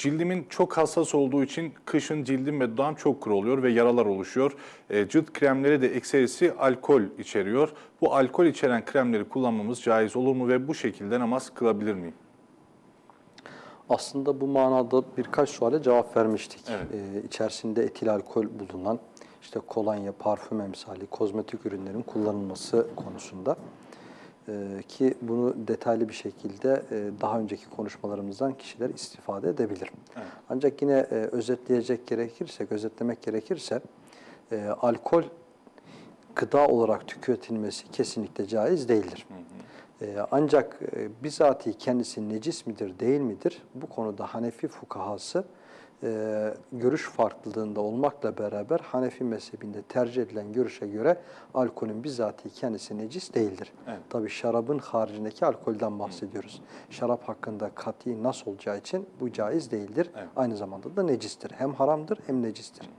Cildimin çok hassas olduğu için kışın cildim ve dudağım çok kuru oluyor ve yaralar oluşuyor. E, cilt kremleri de ekserisi alkol içeriyor. Bu alkol içeren kremleri kullanmamız caiz olur mu ve bu şekilde namaz kılabilir miyim? Aslında bu manada birkaç suale cevap vermiştik. Evet. Ee, içerisinde etil alkol bulunan işte kolonya, parfüm emsali, kozmetik ürünlerin kullanılması konusunda. Ee, ki bunu detaylı bir şekilde e, daha önceki konuşmalarımızdan kişiler istifade edebilir. Evet. Ancak yine e, özetleyecek gerekirse, özetlemek gerekirse e, alkol gıda olarak tüketilmesi kesinlikle caiz değildir. Ee, ancak e, bizatihi kendisi necis midir değil midir? Bu konuda Hanefi fukahası e, görüş farklılığında olmakla beraber Hanefi mezhebinde tercih edilen görüşe göre alkolün bizatihi kendisi necis değildir. Evet. Tabi şarabın haricindeki alkolden bahsediyoruz. Şarap hakkında kat'i nas olacağı için bu caiz değildir. Evet. Aynı zamanda da necistir. Hem haramdır hem necistir.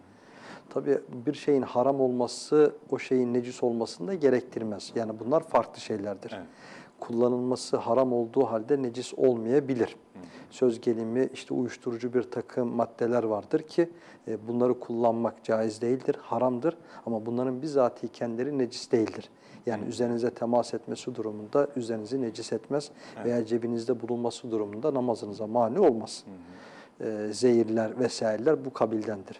Tabii bir şeyin haram olması o şeyin necis olmasını da gerektirmez. Yani bunlar farklı şeylerdir. Evet. Kullanılması haram olduğu halde necis olmayabilir. Söz gelimi işte uyuşturucu bir takım maddeler vardır ki e, bunları kullanmak caiz değildir, haramdır. Ama bunların bizatihi kendileri necis değildir. Yani üzerinize temas etmesi durumunda üzerinizi necis etmez veya cebinizde bulunması durumunda namazınıza mani olmaz. E, zehirler vesaireler bu kabildendir.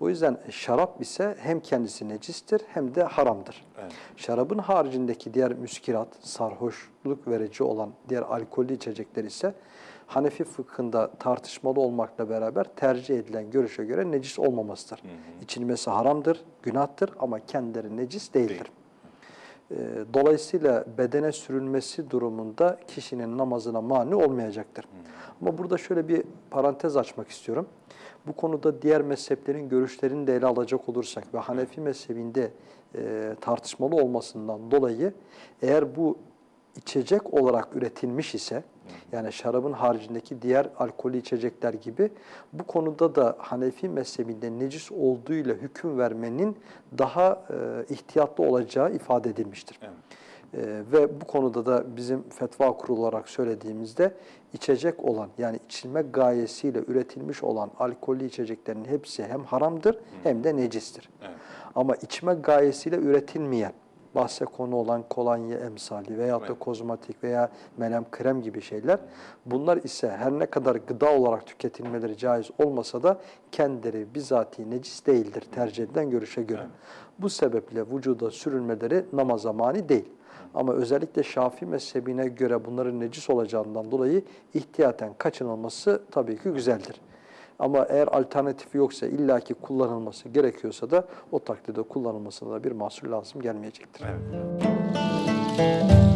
O yüzden şarap ise hem kendisi necistir hem de haramdır. Evet. Şarabın haricindeki diğer müskirat, sarhoşluk verici olan diğer alkollü içecekler ise Hanefi fıkhında tartışmalı olmakla beraber tercih edilen görüşe göre necis olmamasıdır. İçilmesi haramdır, günahtır ama kendileri necis değildir. Değil. Ee, Dolayısıyla bedene sürülmesi durumunda kişinin namazına mani olmayacaktır. Ama burada şöyle bir parantez açmak istiyorum. Bu konuda diğer mezheplerin görüşlerini de ele alacak olursak ve Hanefi mezhebinde e, tartışmalı olmasından dolayı eğer bu içecek olarak üretilmiş ise yani şarabın haricindeki diğer alkolü içecekler gibi bu konuda da Hanefi mezhebinde necis olduğuyla hüküm vermenin daha e, ihtiyatlı olacağı ifade edilmiştir. Evet. Ee, ve bu konuda da bizim fetva kurulu olarak söylediğimizde içecek olan yani içilme gayesiyle üretilmiş olan alkollü içeceklerin hepsi hem haramdır hem de necistir. Evet. Ama içme gayesiyle üretilmeyen, bahse konu olan kolonya emsali da Evet. kozmetik veya melem krem gibi şeyler bunlar ise her ne kadar gıda olarak tüketilmeleri caiz olmasa da kendileri bizatihi necis değildir tercih edilen görüşe göre. Bu sebeple vücuda sürülmeleri namaza mani değil. Ama özellikle Şafii mezhebine göre bunların necis olacağından dolayı ihtiyaten kaçınılması tabii ki güzeldir. Ama eğer alternatifi yoksa illaki kullanılması gerekiyorsa da o takdirde kullanılmasına da bir mahsur lazım gelmeyecektir. Evet.